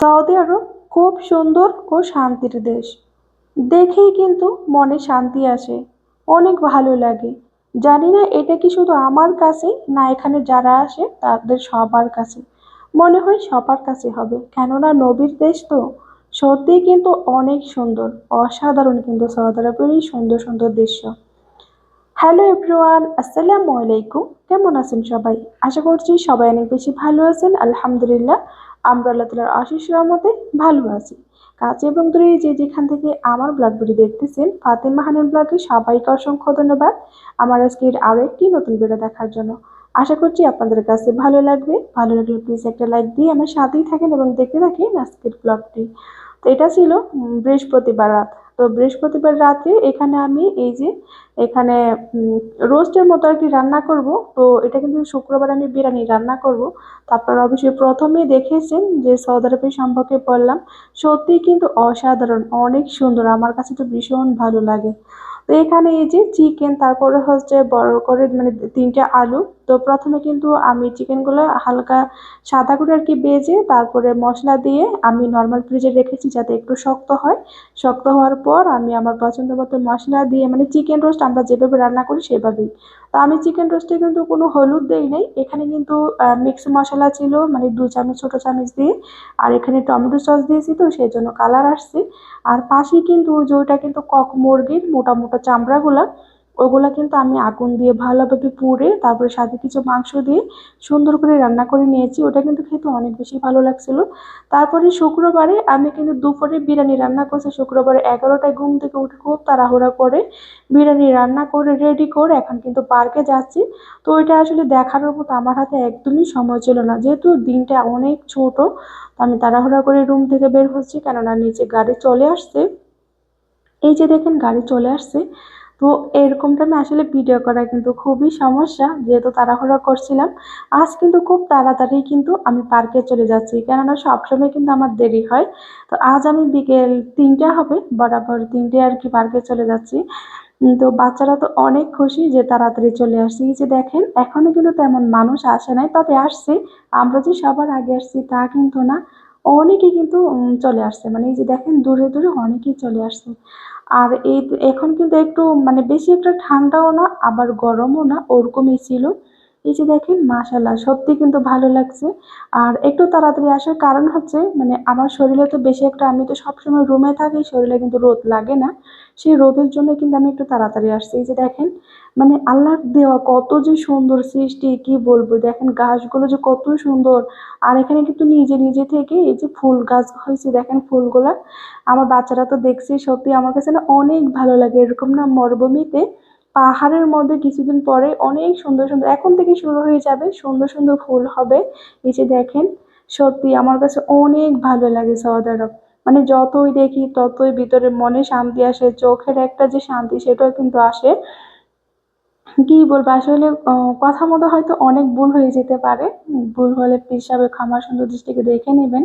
Saudi আরব খুব সুন্দর ও শান্তির দেশ। দেখেই কিন্তু মনে শান্তি আসে। অনেক ভালো লাগে। জানি না এটা কি শুধু আমার কাছে না এখানে যারা আসে তাদের সবার কাছে। মনে হয় সবার কাছে হবে। কেননা নবীর দেশ তো সত্যি কিন্তু অনেক সুন্দর। অসাধারণ কিন্তু সৌদি আরবের এই সুন্দর সুন্দর দৃশ্য। হ্যালো এভরিওয়ান, আসসালামু আলাইকুম। কেমন আছেন সবাই? আশা করছি সবাই অনেক বেশি ভালো আছেন। আলহামদুলিল্লাহ। আমরা আল্লাহ তালার আশিস রহমতে ভালো আছি। কাছে এবং দূরে যে যেখান থেকে আমার ব্লগগুলি দেখতেছেন ফাতে মাহানের ব্লগে সবাইকে অসংখ্য ধন্যবাদ আমার আজকের আরও একটি নতুন ভিডিও দেখার জন্য। আশা করছি আপনাদের কাছে ভালো লাগবে। ভালো লাগলে প্লিজ একটা লাইক দিয়ে আমার সাথেই থাকেন এবং দেখতে থাকেন আজকের ব্লগটি। তো এটা ছিল বৃহস্পতিবার রাত। তো বৃহস্পতিবার রাতে এখানে আমি এই যে এখানে রোস্টের মতো আর কি রান্না করব। তো এটা কিন্তু শুক্রবার আমি বিরিয়ানি রান্না করব। তো আপনারা অবশ্যই প্রথমেই দেখেছেন যে সৌদি আরবের সম্পর্কে বললাম। সত্যিই কিন্তু অসাধারণ, অনেক সুন্দর। আমার কাছে তো ভীষণ ভালো লাগে। তো এখানে এই যে চিকেন তারপরে হচ্ছে বড় করে মানে তিনটে আলু তো প্রথমে কিন্তু আমি চিকেনগুলো হালকা সাদা করে আর কি ভেজে তারপরে মশলা দিয়ে আমি নর্মাল ফ্রিজে রেখেছি যাতে একটু শক্ত হয়। শক্ত হওয়ার পর আমি আমার পছন্দ মতো মশলা দিয়ে মানে চিকেন রোস্ট আমরা যেভাবে রান্না করি সেভাবেই। তো আমি চিকেন রোস্টে কিন্তু কোনো হলুদ দেই নাই। এখানে কিন্তু মিক্স মশলা ছিল মানে দু চামচ, ছোটো চামচ দিয়ে। আর এখানে টমেটো সস দিয়েছি তো সেই জন্য কালার আসছে। আর পাশে কিন্তু ওই যে ওইটা কিন্তু কক মুরগির মোটা মোটা চামড়াগুলা ওগুলা কিন্তু আমি আগুন দিয়ে ভালোভাবে পুড়ে তারপরে সাথে কিছু মাংস দিয়ে সুন্দর করে রান্না করে নিয়েছি। ওটা কিন্তু খেতে অনেক বেশি ভালো লাগছিল। তারপরে শুক্রবারে আমি কিন্তু দুপুরে বিরিয়ানি রান্না করছি। শুক্রবারে এগারোটায় ঘুম থেকে উঠে খুব তাড়াহুড়া করে বিরিয়ানি রান্না করে রেডি করে এখন কিন্তু পার্কে যাচ্ছি। তো ওইটা আসলে দেখানোর মতো আমার হাতে একদমই সময় ছিল না। যেহেতু দিনটা অনেক ছোট আমি তাড়াহুড়া করে রুম থেকে বের হচ্ছি কেননা নিচে গাড়ি চলে আসছে। এই যে দেখেন গাড়ি চলে আসছে। তো এরকম টাইমে আসলে ভিডিও করা কিন্তু খুবই সমস্যা, যেহেতু তাড়াহুড়া করছিলাম। আজ কিন্তু খুব তাড়াতাড়ি কিন্তু আমি পার্কে চলে যাচ্ছি, কেননা সবসময় কিন্তু আমার দেরি হয়। তো আজ আমি বিকেল তিনটা হবে, বরাবর তিনটে আর কি পার্কে চলে যাচ্ছি। তো বাচ্চারা তো অনেক খুশি যে তাড়াতাড়ি চলে আসছি। যে দেখেন এখনও কিন্তু তেমন মানুষ আসে নাই, তবে আসছে। আমরা যে সবার আগে আসছি তা কিন্তু না। অনেকেই কিন্তু চলে আসছে। মানে এই যে দেখেন, দূরে দূরে অনেকেই চলে আসছে। আর এই এখন কিন্তু একটু মানে বেশি একটা ঠান্ডাও না, আবার গরমও না, ওরকমই ছিল। এই যে দেখেন মাশাল্লাহ সত্যি কিন্তু ভালো লাগছে। আর একটু তাড়াতাড়ি আসার কারণ হচ্ছে মানে আমার শরীরে তো বেশি একটা, আমি তো সবসময় রুমে থাকি, শরীরে কিন্তু রোদ লাগে না। সেই রোদের জন্য কিন্তু আমি একটু তাড়াতাড়ি আসছি। এই যে দেখেন মানে আল্লাহর দেওয়া কত যে সুন্দর সৃষ্টি, কি বলব? দেখেন, গাছগুলো যে কত সুন্দর। আর এখানে কিন্তু নিজে নিজে থেকে এই যে ফুল গাছ হয়েছে, দেখেন ফুলগুলা। আমার বাচ্চারা তো দেখছে, সত্যি আমার কাছে না অনেক ভালো লাগে। এরকম না, মরুভূমিতে পাহাড়ের মধ্যে কিছুদিন পরে অনেক সুন্দর সুন্দর, এখন থেকে শুরু হয়ে যাবে সুন্দর সুন্দর ফুল হবে। নিচে দেখেন, সত্যি আমার কাছে অনেক ভালো লাগে সৌদি আরব মানে যতই দেখি ততই ভিতরে মনে শান্তি আসে, চোখের একটা যে শান্তি সেটাও কিন্তু আসে। কি বলব, আসলে কথা মতো হয়তো অনেক ভুল হয়ে যেতে পারে। ভুল হলে প্লিজ সবাই ক্ষমা সুন্দর দৃষ্টিকে দেখে নেবেন।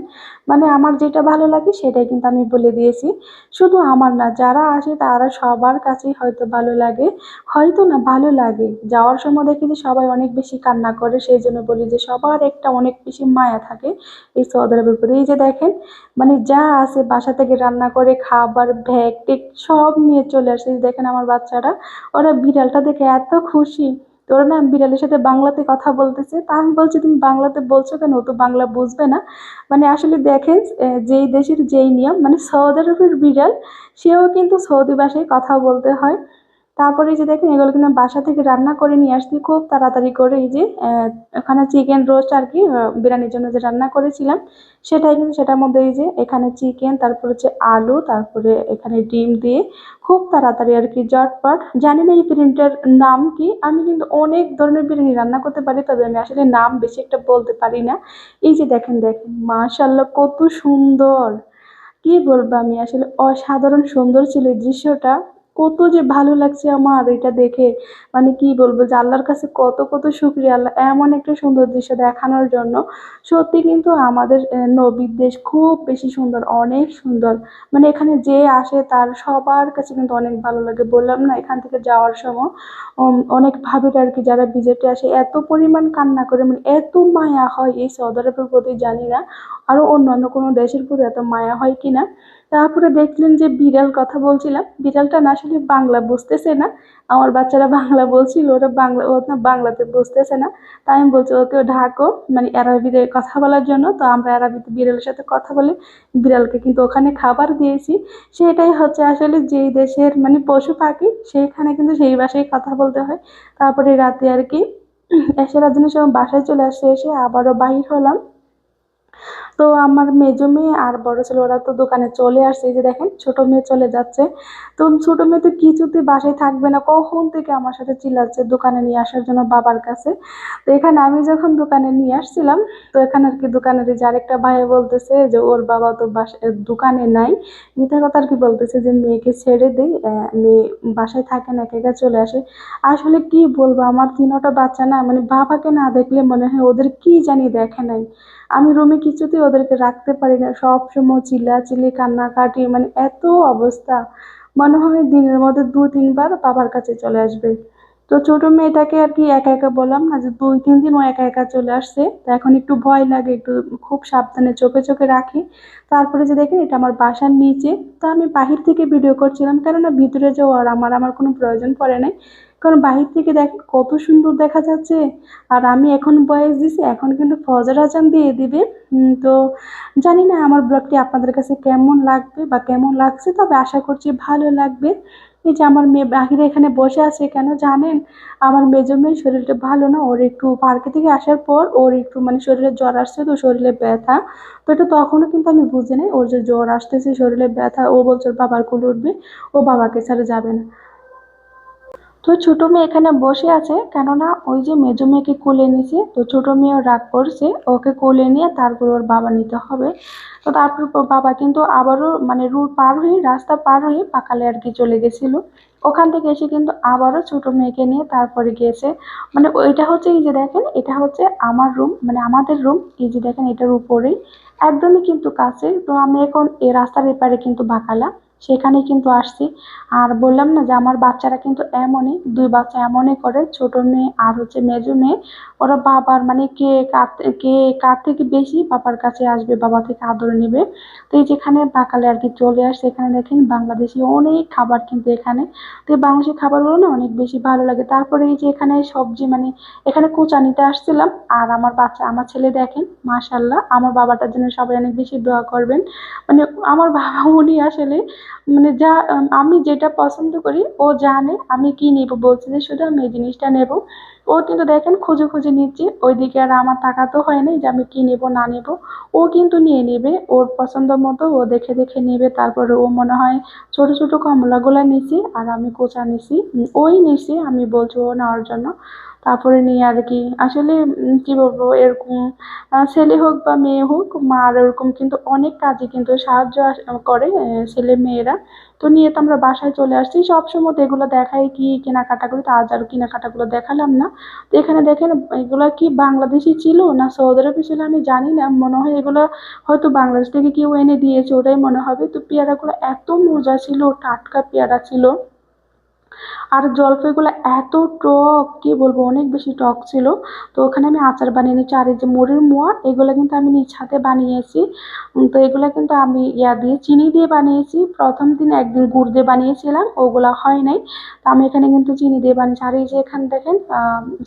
মানে আমার যেটা ভালো লাগে সেটাই কিন্তু আমি বলে দিয়েছি। শুধু আমার না, যারা আসে তারা সবার কাছেই হয়তো ভালো লাগে। হয়তো না, ভালো লাগে। যাওয়ার সময় দেখি যে সবাই অনেক বেশি কান্না করে, সেই জন্য বলি যে সবার একটা অনেক বেশি মায়া থাকে এই সৌদি আরবের এই যে দেখেন মানে যা আছে বাসা থেকে রান্না করে, খাবার ব্যাগ টেক সব নিয়ে চলে আসে। দেখেন আমার বাচ্চারা, ওরা বিড়ালটা দেখে এত খুশি। তোর না বিড়ালের সাথে বাংলাতে কথা বলতেছে। তা আমি বলছি, তুমি বাংলাতে বলছো কেন? ও তো বাংলা বুঝবে না। মানে আসলে দেখেন যেই দেশের যেই নিয়ম মানে সৌদি আরবের বিড়াল, সেও কিন্তু সৌদি ভাষায় কথা বলতে হয়। তারপরে এই যে দেখেন, এগুলো কিন্তু বাসা থেকে রান্না করে নিয়ে আসছি, খুব তাড়াতাড়ি করে। এই যে ওখানে চিকেন রোস্ট আর কি বিরিয়ানির জন্য যে রান্না করেছিলাম, সেটাই কিন্তু সেটার মধ্যে এই যে, এখানে চিকেন, তারপর হচ্ছে আলু, তারপরে এখানে ডিম দিয়ে খুব তাড়াতাড়ি আর কি জটপট জানি না এই বিরিয়ানিটার নাম কি, আমি কিন্তু অনেক ধরনের বিরিয়ানি রান্না করতে পারি, তবে আমি আসলে নাম বেশি একটা বলতে পারি না। এই যে দেখেন দেখেন মাশাল্লাহ কত সুন্দর! কি বলব আমি, আসলে অসাধারণ সুন্দর ছিল এই দৃশ্যটা। কত যে ভালো লাগছে আমার এটা দেখে। মানে কি বলব যে আল্লাহর কাছে কত কত শুক্রিয়া। আল্লাহ এমন একটা সুন্দর দৃশ্য দেখানোর জন্য। সত্যি কিন্তু আমাদের নবীর দেশ খুব বেশি সুন্দর, অনেক সুন্দর। মানে এখানে যে আসে তার সবার কাছে কিন্তু অনেক ভালো লাগে। বললাম না, এখান থেকে যাওয়ার সময় অনেক ভাবির আর কি যারা ভিজিটে আসে, এত পরিমাণ কান্না করে মানে এত মায়া হয় এই সৌদি আরবের প্রতি, জানি না। আরও অন্যান্য কোনো দেশের প্রতি এত মায়া হয় কি না তারপরে দেখলেন যে বিড়াল কথা বলছিলাম। বিড়ালটা না আসলে বাংলা বুঝতেছে না। আমার বাচ্চারা বাংলা বলছিল, ওরা বাংলা, ও না বাংলাতে বুঝতেছে না। তাই আমি বলছি, ওকে ঢাকো। মানে অ্যারাবিতে কথা বলার জন্য, তো আমরা অ্যারাবিতে বিড়ালের সাথে কথা বলে বিড়ালকে কিন্তু ওখানে খাবার দিয়েছি। সেটাই হচ্ছে আসলে যেই দেশের মানে পশু পাখি সেইখানে কিন্তু সেই ভাষায় কথা বলতে হয়। তারপরে রাতে আর কি, এসে দিনের সময় বাসায় চলে আসছে এসে আবারও বাহির হলাম। তো আমার মেজো মেয়ে আর বড় ছেলে, ওরা তো দোকানে চলে আসছে। এই যে দেখেন, ছোট মেয়ে চলে যাচ্ছে। তো ছোট মেয়ে তো কিছুতে বাসায় থাকবে না। কখন থেকে আমার সাথে চিল্লাচ্ছে দোকানে নিয়ে আসার জন্য বাবার কাছে? তো এখানে আমি যখন দোকানে নিয়ে আসছিলাম, তো এখানে আর কি দোকানের যে আরেকটা ভাইয়া বলতেছে যে, ওর বাবা তো দোকানে নাই। মিথ্যা কথা আর কি বলতেছে যে, মেয়েকে ছেড়ে দেই মেয়ে বাসায় থাকে না একা চলে আসে। আসলে কি বলব, আমার তিনোটা বাচ্চা না মানে বাবাকে না দেখলে মনে হয় ওদের কি জানি দেখে নাই। আমি রুমে কিছুতেই ওদেরকে রাখতে পারি না। সব সময় চিল্লাচিল্লি, কান্নাকাটি মানে এত অবস্থা। মনে হয় দিনের মধ্যে দু, তিনবার বাবার কাছে চলে আসবে। তো ছোট মেয়েটাকে আর কি একা একা বললাম না যে দুই, তিন দিন ও একা একা চলে আসছে। তো এখন একটু ভয় লাগে, একটু খুব সাবধানে চোখে চোখে রাখি। তারপরে যে দেখেন এটা আমার বাসার নিচে। তো আমি বাহির থেকে ভিডিও করছিলাম কেননা ভিতরে যাওয়ার আমার আমার কোনো প্রয়োজন পড়ে নাই। কারণ বাহির থেকে দেখ, কত সুন্দর দেখা যাচ্ছে। আর আমি এখন বয়স দিছি, এখন কিন্তু ফজর আজান দিয়ে দিবে। তো জানি না আমার ব্লগটি আপনাদের কাছে কেমন লাগবে বা কেমন লাগছে, তবে আশা করছি ভালো লাগবে। এই যে আমার মেয়ে বাহিরে এখানে বসে আছে কেন জানেন? আমার মেজো মেয়ের শরীরটা ভালো না, ওর একটু পার্কে থেকে আসার পর ওর একটু মানে শরীরে জ্বর আসছে তো শরীরে ব্যথা। তো এটা তখনও কিন্তু আমি বুঝি নাই, ওর যে জ্বর আসতেছে, শরীরে ব্যথা, ও বলছে বাবার কোলে উঠবে, ও বাবাকে ছাড়া যাবে না। তো ছোট মেয়ে এখানে বসে আছে, কেননা ওই যে মেজো মেয়েকে কোলে নিছে, তো ছোট মেয়েও রাগ করছে, ওকে কোলে নিয়ে তারপর ওর বাবা নিতে হবে। তো তারপর বাবা কিন্তু আবারও মানে রুট পার হয়ে, রাস্তা পার হয়ে পাকালে আর কি চলে গেছিল। ওখান থেকে এসে কিন্তু আবারও ছোট মেয়েকে নিয়ে তারপরে গিয়েছে। মানে ওইটা হচ্ছে এই যে দেখেন, এটা হচ্ছে আমার রুম মানে আমাদের রুম, এই যে দেখেন এটার উপরেই, একদমই কিন্তু কাছে। তো আমি এখন এই রাস্তার এপারে কিন্তু বাকালা সেখানে কিন্তু আসছি। আর বললাম না যে আমার বাচ্চারা কিন্তু এমনই, দুই বাচ্চা এমনই করে, ছোট মেয়ে আর হচ্ছে মেজো মেয়ে। ওরা বাবার মানে কে কার কে কার থেকে বেশি বাবার কাছে আসবে, বাবা থেকে আদর নেবে। তো এই যেখানে বাকালে আর কি চলে আসছে, এখানে দেখেন বাংলাদেশি অনেক খাবার কিন্তু এখানে। তো এই বাংলাদেশি খাবারগুলো না অনেক বেশি ভালো লাগে। তারপরে এই যে এখানে সবজি মানে এখানে কোচা নিতে আসছিলাম। আর আমার বাচ্চা, আমার ছেলে দেখেন মাশাল্লাহ আমার বাবাটার জন্য সবাই অনেক বেশি দোয়া করবেন। মানে আমার বাবা, উনি আসলে মানে যা আমি যেটা পছন্দ করি, ও জানে আমি কি নিব, বলছে যে শুধু আমি এই জিনিসটা নেব। ও কিন্তু দেখেন খুঁজে খুঁজে নিচ্ছে, ওইদিকে আর আমার তাকাতেও হয় নাই যে আমি কি নেব, না নেব। ও কিন্তু নিয়ে নেবে, ওর পছন্দ মতো ও দেখে দেখে নেবে, তারপরে ও মনে হয় ছোট ছোট কমলাগুলা নিছে, আর আমি কোচা নিছি। ওই নিছি, আমি বলছি ও নেওয়ার জন্য। তারপরে নিয়ে আর কি। আসলে কি বলব, এরকম ছেলে হোক বা মেয়ে হোক মার এরকম কিন্তু অনেক কাজে কিন্তু সাহায্য করে ছেলে মেয়েরা। তো নিয়ে তো আমরা বাসায় চলে আসছি। সবসময় তো এগুলো দেখাই কি কেনাকাটা করি, তো আজ আর কেনাকাটাগুলো দেখালাম না। তো এখানে দেখেন, এগুলো কি বাংলাদেশি ছিল না সৌদি আরবি ছিল আমি জানি না। মনে হয় এগুলো হয়তো বাংলাদেশ থেকে কেউ এনে দিয়েছে, ওটাই মনে হবে। তো পেয়ারাগুলো এত মজা ছিল, টাটকা পেয়ারা ছিল। আর জলপাইগুলো এত টক, কি বলব, অনেক বেশি টক ছিল। তো ওখানে আমি আচার বানিয়ে নিয়েছি। আর এই যে মুড়ির মোয়া, এগুলো কিন্তু আমি নিজ হাতে বানিয়েছি। তো এগুলো কিন্তু আমি ইয়া দিয়ে, চিনি দিয়ে বানিয়েছি। প্রথম দিন একদিন গুড় দিয়ে বানিয়েছিলাম, ওগুলা হয় নাই। তো আমি এখানে কিন্তু চিনি দিয়ে বানিয়েছি। আর এই যে এখানে দেখেন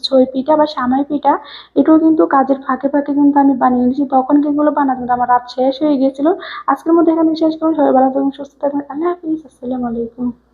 ছই পিঠা বা সামাই পিঠা, এটাও কিন্তু কাজের ফাঁকে ফাঁকে কিন্তু আমি বানিয়ে নিয়েছি। তখন এগুলো বানাতে আমার রাত শেষ হয়ে গিয়েছিল। আজকের মধ্যে এখানে শেষ করুন। সবাই ভালো থাকুন, সুস্থ থাকবেন আল্লাহ হাফিজ। আসসালামু আলাইকুম।